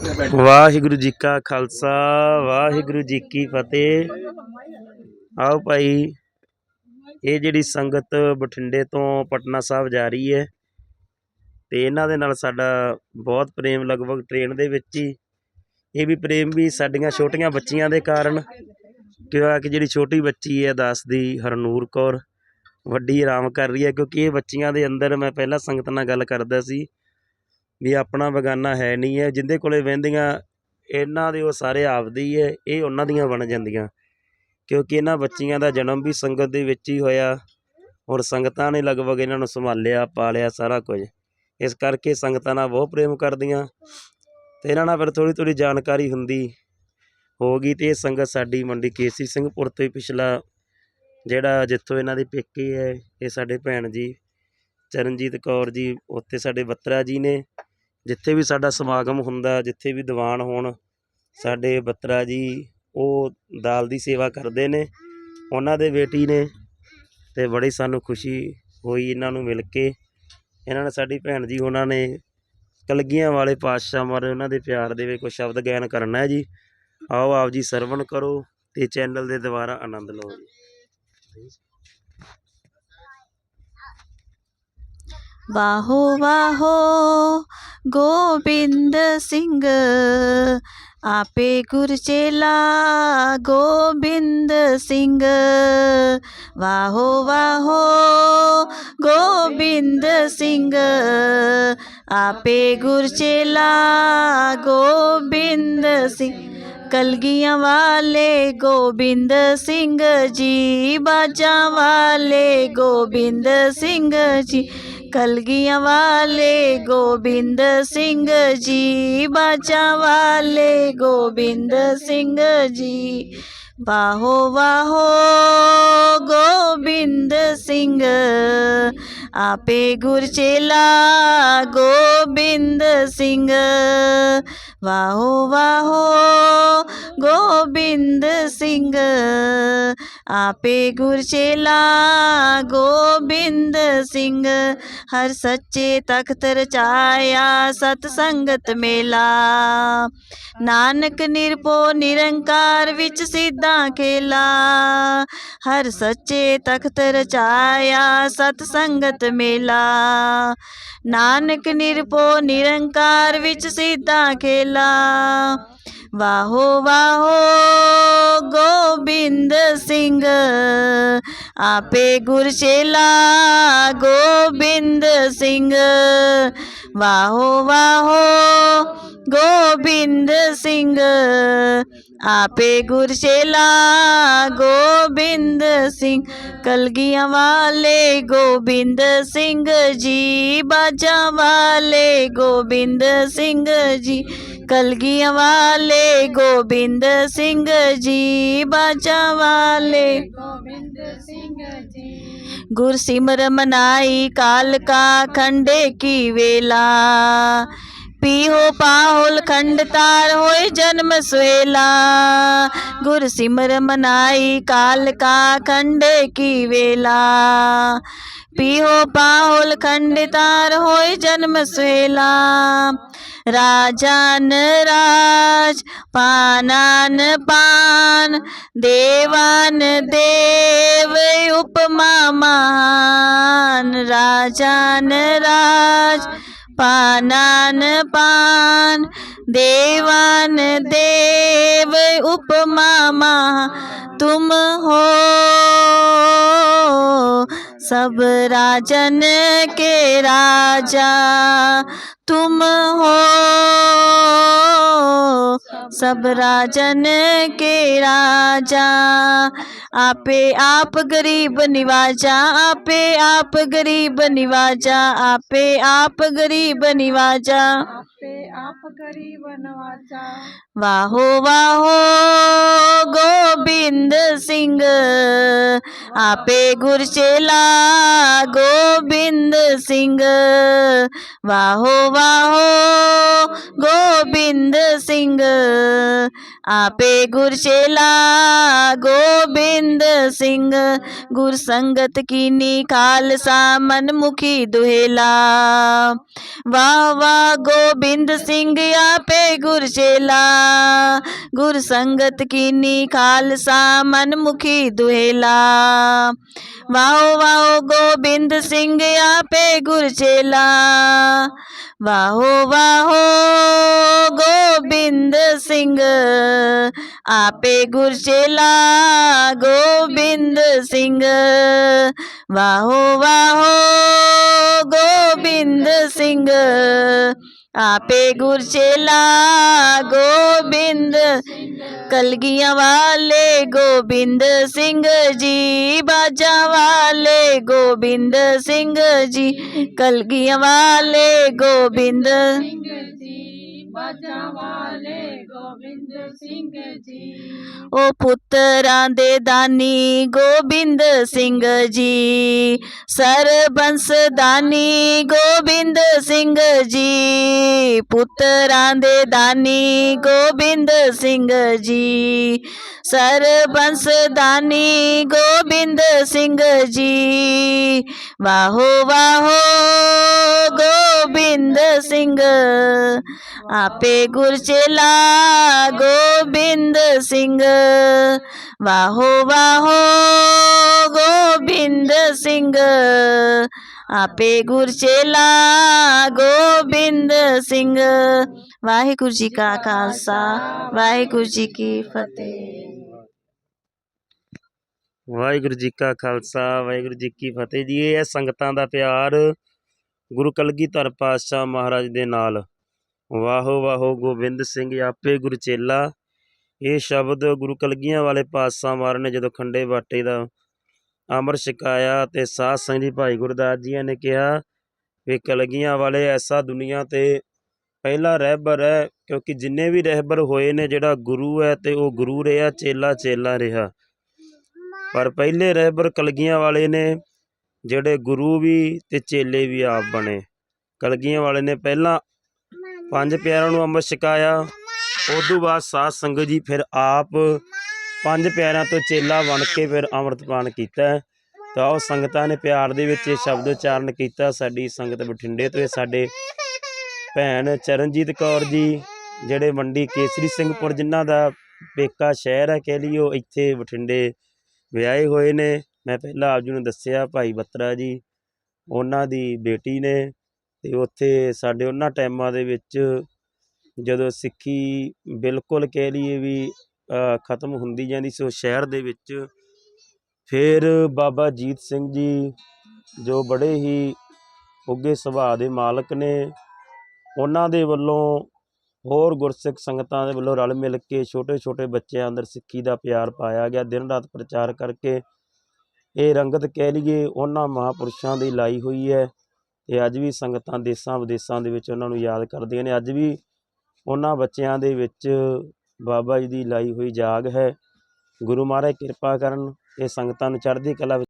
ਵਾਹਿਗੁਰੂ ਜੀ ਕਾ ਖਾਲਸਾ, ਵਾਹਿਗੁਰੂ ਜੀ ਕੀ ਫਤਿਹ। ਆਓ ਭਾਈ, ਇਹ ਜਿਹੜੀ ਸੰਗਤ ਬਠਿੰਡੇ ਤੋਂ ਪਟਨਾ ਸਾਹਿਬ ਜਾ ਰਹੀ ਹੈ, ਤੇ ਇਹਨਾਂ ਦੇ ਨਾਲ ਸਾਡਾ ਬਹੁਤ ਪ੍ਰੇਮ ਲਗਭਗ ਟ੍ਰੇਨ ਦੇ ਵਿੱਚ ਹੀ। ਇਹ ਵੀ ਪ੍ਰੇਮ ਵੀ ਸਾਡੀਆਂ ਛੋਟੀਆਂ ਬੱਚੀਆਂ ਦੇ ਕਾਰਨ, ਕਿਉਂਕਿ ਜਿਹੜੀ ਛੋਟੀ ਬੱਚੀ ਹੈ ਦਾਸ ਦੀ, ਹਰਨੂਰ ਕੌਰ, ਵੱਡੀ ਆਰਾਮ ਕਰ ਰਹੀ ਹੈ, ਕਿਉਂਕਿ ਇਹ ਬੱਚੀਆਂ ਦੇ ਅੰਦਰ ਮੈਂ ਪਹਿਲਾਂ ਸੰਗਤ ਨਾਲ ਗੱਲ ਕਰਦਾ ਸੀ ਵੀ ਆਪਣਾ ਬਗਾਨਾ ਹੈ ਨਹੀਂ ਹੈ ਜਿਹਦੇ ਕੋਲ ਵਹਿੰਦੀਆਂ, ਇਹਨਾਂ ਦੇ ਉਹ ਸਾਰੇ ਆਪਦੇ ਹੀ ਹੈ ਇਹ ਉਹਨਾਂ ਦੀਆਂ ਬਣ ਜਾਂਦੀਆਂ। ਕਿਉਂਕਿ ਇਹਨਾਂ ਬੱਚੀਆਂ ਦਾ ਜਨਮ ਵੀ ਸੰਗਤ ਦੇ ਵਿੱਚ ਹੀ ਹੋਇਆ। ਔਰ ਸੰਗਤਾਂ ਨੇ ਲਗਭਗ ਇਹਨਾਂ ਨੂੰ ਸੰਭਾਲਿਆ, ਪਾਲਿਆ ਸਾਰਾ ਕੁਝ। ਇਸ ਕਰਕੇ ਸੰਗਤਾਂ ਨਾਲ ਬਹੁਤ ਪ੍ਰੇਮ ਕਰਦੀਆਂ। ਅਤੇ ਇਹਨਾਂ ਨਾਲ ਫਿਰ ਥੋੜ੍ਹੀ ਥੋੜ੍ਹੀ ਜਾਣਕਾਰੀ ਹੁੰਦੀ ਹੋ ਗਈ ਅਤੇ ਇਹ ਸੰਗਤ ਸਾਡੀ ਮੰਡੀ ਕੇਸੀ ਸਿੰਘਪੁਰ ਤੋਂ ਹੀ ਪਿਛਲਾ ਜਿਹੜਾ ਜਿੱਥੋਂ ਇਹਨਾਂ ਦੇ ਪੇਕੇ ਹੈ, ਇਹ ਸਾਡੇ ਭੈਣ ਜੀ, ਚਰਨਜੀਤ ਕੌਰ ਜੀ, ਉੱਥੇ ਸਾਡੇ ਬੱਤਰਾ ਜੀ ਨੇ। ਜਿੱਥੇ ਵੀ ਸਾਡਾ ਸਮਾਗਮ ਹੁੰਦਾ, ਜਿੱਥੇ ਵੀ ਦੀਵਾਨ ਹੋਣ, ਸਾਡੇ ਬੱਤਰਾ ਜੀ, ਉਹ ਦਾਲ ਦੀ ਸੇਵਾ ਕਰਦੇ ਨੇ। ਉਹਨਾਂ ਦੇ ਬੇਟੀ ਨੇ ਅਤੇ ਬੜੀ ਸਾਨੂੰ ਖੁਸ਼ੀ ਹੋਈ ਇਹਨਾਂ ਨੂੰ ਮਿਲ ਕੇ। ਇਹਨਾਂ ਨੇ ਸਾਡੀ ਭੈਣ ਜੀ, ਉਹਨਾਂ ਨੇ ਕਲਗੀਆਂ ਵਾਲੇ ਪਾਤਸ਼ਾਹ ਮਾਰੇ, ਉਹਨਾਂ ਦੇ ਪਿਆਰ ਦੇ ਵਿੱਚ ਕੁਝ ਸ਼ਬਦ ਗਾਇਨ ਕਰਨਾ ਹੈ ਜੀ। ਆਓ ਆਪ ਜੀ ਸਰਵਣ ਕਰੋ ਤੇ ਚੈਨਲ ਦੇ ਦੁਆਰਾ ਆਨੰਦ ਲਓ ਜੀ। ਵਾਹੋ ਵਾਹੋ, ਗੋਬਿੰਦ ਸਿੰਘ। ਆਪੇ ਗੁਰ ਚੇਲਾ, ਗੋਬਿੰਦ ਸਿੰਘ। ਵਾਹੋ ਵਾਹੋ, ਗੋਬਿੰਦ ਸਿੰਘ। ਆਪੇ ਗੁਰ ਚੇਲਾ, ਗੋਬਿੰਦ ਸਿੰਘ। ਕਲਗੀਆਂ ਵਾਲੇ ਗੋਬਿੰਦ ਸਿੰਘ ਜੀ, ਬਾਜਾਂ ਵਾਲੇ ਗੋਬਿੰਦ ਸਿੰਘ ਜੀ। ਕਲਗੀਆਂ ਵਾਲੇ ਗੋਬਿੰਦ ਸਿੰਘ ਜੀ ਬਾਚਾ ਵਾਲੇ ਗੋਬਿੰਦ ਸਿੰਘ ਜੀ। ਵਾਹੋ ਵਾਹੋ ਗੋਬਿੰਦ ਸਿੰਘ, ਆਪੇ ਗੁਰ ਚੇਲਾ ਗੋਬਿੰਦ ਸਿੰਘ। ਵਾਹੋ ਵਾਹੋ ਗੋਬਿੰਦ ਸਿੰਘ ਆਪੇ ਗੁਰ ਚੇਲਾ ਗੋਬਿੰਦ ਸਿੰਘ, ਹਰ ਸੱਚੇ ਤਖਤ ਰਚਾਇਆ ਸਤ ਸੰਗਤ ਮੇਲਾ। ਨਾਨਕ ਨਿਰਪੋ ਨਿਰੰਕਾਰ ਵਿੱਚ ਸਿੱਧਾ ਖੇਲਾ, ਹਰ ਸੱਚੇ ਤਖਤ ਰਚਾਇਆ ਸਤ ਸੰਗਤ ਮੇਲਾ। ਨਾਨਕ ਨਿਰਪੋ ਨਿਰੰਕਾਰ ਵਿੱਚ ਸਿੱਧਾ ਖੇਲਾ ਵਾਹੋ ਵਾਹੋ, ਗੋਬਿੰਦ ਸਿੰਘ। ਆਪੇ ਗੁਰ ਚੇਲਾ ਗੋਬਿੰਦ ਸਿੰਘ। ਵਾਹੋ ਵਾਹੋ, ਗੋਬਿੰਦ ਸਿੰਘ। ਆਪੇ ਗੁਰ ਚੇਲਾ ਗੋਬਿੰਦ ਸਿੰਘ। ਕਲਗੀਆਂ ਵਾਲੇ ਗੋਬਿੰਦ ਸਿੰਘ ਜੀ, ਬਾਜਾਂ ਵਾਲੇ ਗੋਬਿੰਦ ਸਿੰਘ ਜੀ। ਕਲਗੀਆਂ ਵਾਲੇ, ਗੋਬਿੰਦ ਸਿੰਘ ਜੀ ਬਾਜਾਂ ਵਾਲੇ। ਗੋਬਿੰਦ ਸਿੰਘ ਜੀ ਗੁਰ ਸਿਮਰ ਮਨਾਈ ਕਾਲ ਕਾ ਖੰਡੇ ਕੀ ਵੇਲਾ। ਪੀਹੋ ਪਾਹੁਲ ਖੰਡ ਤਾਰ ਹੋਏ ਜਨਮ ਸਵੇਲਾ। ਗੁਰ ਸਿਮਰ ਮਨਾਈ ਕਾਲ ਕਾ ਖੰਡੇ ਕੀ ਵੇਲਾ। પીહો પાહુલ ખંડિતાર હોય જન્મ સ્વેલા રાજાન રાજ પાનાન પાન દેવાન દેવ ઉપમા મહાન રાજાન રાજ પાનાન પાન દેવાન દેવ ઉપમા તુમ હો सब राजन के राजा तुम हो। सब राजन के राजा, आपे आप गरीब निवाजा, आपे आप गरीब निवाजा, आपे आप गरीब निवाजा। ਆਪੇ ਆਪ ਗਰੀਬ ਨਵਾਜਾ ਵਾਹੋ ਵਾਹੋ, ਗੋਬਿੰਦ ਸਿੰਘ। ਆਪੇ ਗੁਰ ਚੇਲਾ ਗੋਬਿੰਦ ਸਿੰਘ। ਵਾਹੋ ਵਾਹੋ ਗੋਬਿੰਦ ਸਿੰਘ। ਆਪੇ ਗੁਰ ਚੇਲਾ ਗੋਬਿੰਦ ਸਿੰਘ। ਗੁਰ ਸੰਗਤ ਕੀਨੀ ਖਾਲਸਾ ਮਨ ਮੁਖੀ ਦੁਹੇਲਾ। ਵਾਹ ਵਾਹ ਗੋਬਿੰਦ ਸਿੰਘ, ਆਪੇ ਗੁਰ ਚੇਲਾ ਗੁਰ ਸੰਗਤ ਕੀਨੀ ਖਾਲਸਾ ਮਨ ਮੁਖੀ ਦੁਹੇਲਾ। ਵਾਹੋ ਵਾਹੋ ਗੋਬਿੰਦ ਸਿੰਘ, ਆਪੇ ਗੁਰ ਚੇਲਾ ਵਾਹੋ ਵਾਹੋ ਆਪੇ ਗੁਰ ਚੇਲਾ ਗੋਬਿੰਦ ਸਿੰਘ। ਵਾਹੋ ਵਾਹੋ, ਗੋਬਿੰਦ ਸਿੰਘ। ਆਪੇ ਗੁਰ ਚੇਲਾ ਗੋਬਿੰਦ। ਕਲਗੀਆਂ ਵਾਲੇ ਗੋਬਿੰਦ ਸਿੰਘ ਜੀ, ਬਾਜਾ ਵਾਲੇ ਗੋਬਿੰਦ ਸਿੰਘ ਜੀ, ਕਲਗੀਆਂ ਵਾਲੇ ਗੋਬਿੰਦ। ਸਿੰਘ ਜੀ, ਬਾਜਾ ਵਾਲੇ ਗੋਬਿੰਦ ਸਿੰਘ ਜੀ। ਉਹ ਪੁੱਤਰਾਂ ਦੇ ਦਾਨੀ ਗੋਬਿੰਦ ਸਿੰਘ ਜੀ। ਸਰਬੰਸ ਦਾਨੀ ਗੋਬਿੰਦ ਸਿੰਘ ਜੀ। ਪੁੱਤਰਾਂ ਦੇ ਦਾਨੀ ਗੋਬਿੰਦ ਸਿੰਘ ਜੀ। ਸਰਬੰਸ ਦਾਨੀ ਗੋਬਿੰਦ ਸਿੰਘ ਜੀ। ਵਾਹੋ ਵਾਹੋ ਗੋਬਿੰਦ ਸਿੰਘ ਆਪੇ ਗੁਰ ਚੇਲਾ ਗੋਬਿੰਦ ਸਿੰਘ। ਵਾਹੋ ਵਾਹੋ, ਗੋਬਿੰਦ ਸਿੰਘ। ਆਪੇ ਗੁਰ ਚੇਲਾ ਗੋਬਿੰਦ ਸਿੰਘ। ਵਾਹਿਗੁਰੂ ਜੀ ਕਾ ਖਾਲਸਾ, ਵਾਹਿਗੁਰੂ ਜੀ ਕੀ ਫਤਿਹ। ਵਾਹਿਗੁਰੂ ਜੀ ਕਾ ਖਾਲਸਾ, ਵਾਹਿਗੁਰੂ ਜੀ ਕੀ ਫਤਿਹ ਜੀ। ਇਹ ਹੈ ਸੰਗਤਾਂ ਦਾ ਪਿਆਰ ਗੁਰੂ ਕਲਗੀਧਰ ਪਾਤਸ਼ਾਹ ਮਹਾਰਾਜ ਦੇ ਨਾਲ। ਵਾਹੋ ਵਾਹੋ ਗੋਬਿੰਦ ਸਿੰਘ, ਆਪੇ ਗੁਰੂ ਚੇਲਾ। ਇਹ ਸ਼ਬਦ ਗੁਰੂ ਕਲਗੀਆਂ ਵਾਲੇ ਪਾਤਸ਼ਾਹ ਮਹਾਰਾਜ ਨੇ ਜਦੋਂ ਖੰਡੇ ਬਾਟੇ ਦਾ ਅਮਰ ਛਕਾਇਆ ਤੇ ਸਾਧ ਸੰਗਤ ਜੀ ਭਾਈ ਗੁਰਦਾਸ ਜੀ ਨੇ ਕਿਹਾ ਵੀ ਕਲਗੀਆਂ ਵਾਲੇ ਐਸਾ ਦੁਨੀਆ ਤੇ ਪਹਿਲਾ ਰਹਿਬਰ ਹੈ, ਕਿਉਂਕਿ ਜਿੰਨੇ ਵੀ ਰਹਿਬਰ ਹੋਏ ਨੇ, ਜਿਹੜਾ ਗੁਰੂ ਹੈ ਤੇ ਉਹ ਗੁਰੂ ਰਿਹਾ, ਚੇਲਾ ਚੇਲਾ ਰਿਹਾ। ਪਰ ਪਹਿਲੇ ਰਹਿਬਰ ਕਲਗੀਆਂ ਵਾਲੇ ਨੇ, ਜਿਹੜੇ ਗੁਰੂ ਵੀ ਤੇ ਚੇਲੇ ਵੀ ਆਪ ਬਣੇ। ਕਲਗੀਆਂ ਵਾਲੇ ਨੇ ਪਹਿਲਾਂ ਪੰਜ ਪਿਆਰਿਆਂ ਨੂੰ ਅੰਮ੍ਰਿਤ ਛਕਾਇਆ। ਉਦੋਂ ਬਾਅਦ ਸਾਧ ਸੰਗਤ ਜੀ ਫਿਰ ਆਪ ਪੰਜ ਪਿਆਰਿਆਂ ਤੋਂ ਚੇਲਾ ਬਣ ਕੇ ਫਿਰ ਅੰਮ੍ਰਿਤਪਾਨ ਕੀਤਾ। ਤਾਂ ਉਹ ਸੰਗਤਾਂ ਨੇ ਪਿਆਰ ਦੇ ਵਿੱਚ ਇਹ ਸ਼ਬਦ ਉਚਾਰਨ ਕੀਤਾ, ਸਾਡੀ ਸੰਗਤ ਬਠਿੰਡੇ ਤੋਂ ਇਹ ਸਾਡੇ ਭੈਣ ਚਰਨਜੀਤ ਕੌਰ ਜੀ, ਜਿਹੜੇ ਮੰਡੀ ਕੇਸਰੀ ਸਿੰਘਪੁਰ, ਜਿਨ੍ਹਾਂ ਦਾ ਪੇਕਾ ਸ਼ਹਿਰ ਹੈ ਕਹਿ ਲਈਓ ਇੱਥੇ ਬਠਿੰਡੇ ਵਿਆਹੇ ਹੋਏ ਨੇ। ਮੈਂ ਪਹਿਲਾਂ ਆਪ ਜੀ ਨੂੰ ਦੱਸਿਆ, ਭਾਈ ਬੱਤਰਾ ਜੀ, ਉਹਨਾਂ ਦੀ ਬੇਟੀ ਨੇ ਅਤੇ ਉੱਥੇ ਸਾਡੇ ਉਹਨਾਂ ਟਾਈਮਾਂ ਦੇ ਵਿੱਚ ਜਦੋਂ ਸਿੱਖੀ ਬਿਲਕੁਲ ਕਹਿ ਲਈਏ ਵੀ ਖਤਮ ਹੁੰਦੀ ਜਾਂਦੀ ਸੀ ਉਸ ਸ਼ਹਿਰ ਦੇ ਵਿੱਚ, ਫਿਰ ਬਾਬਾ ਅਜੀਤ ਸਿੰਘ ਜੀ, ਜੋ ਬੜੇ ਹੀ ਉੱਗੇ ਸੁਭਾਅ ਦੇ ਮਾਲਕ ਨੇ, ਉਹਨਾਂ ਦੇ ਵੱਲੋਂ ਹੋਰ ਗੁਰਸਿੱਖ ਸੰਗਤਾਂ ਦੇ ਵੱਲੋਂ ਰਲ ਮਿਲ ਕੇ ਛੋਟੇ ਛੋਟੇ ਬੱਚਿਆਂ ਅੰਦਰ ਸਿੱਖੀ ਦਾ ਪਿਆਰ ਪਾਇਆ ਗਿਆ, ਦਿਨ ਰਾਤ ਪ੍ਰਚਾਰ ਕਰਕੇ। ਇਹ ਰੰਗਤ ਕਹਿ ਲਈਏ ਉਹਨਾਂ ਮਹਾਪੁਰਸ਼ਾਂ ਦੀ ਲਾਈ ਹੋਈ ਹੈ। ਇਹ ਅੱਜ ਵੀ ਸੰਗਤਾਂ ਦੇਸਾਂ ਵਿਦੇਸਾਂ ਦੇ ਵਿੱਚ ਉਹਨਾਂ ਨੂੰ ਯਾਦ ਕਰਦੀਆਂ ਨੇ। ਅੱਜ ਵੀ ਉਹਨਾਂ ਬੱਚਿਆਂ ਦੇ ਵਿੱਚ ਬਾਬਾ ਜੀ ਦੀ ਲਾਈ ਹੋਈ ਜਾਗ ਹੈ। ਗੁਰੂ ਮਹਾਰਾਜ ਕਿਰਪਾ ਕਰਨ ਇਹ ਸੰਗਤਾਂ ਨੂੰ ਚੜ੍ਹਦੀ ਕਲਾ ਵਿੱਚ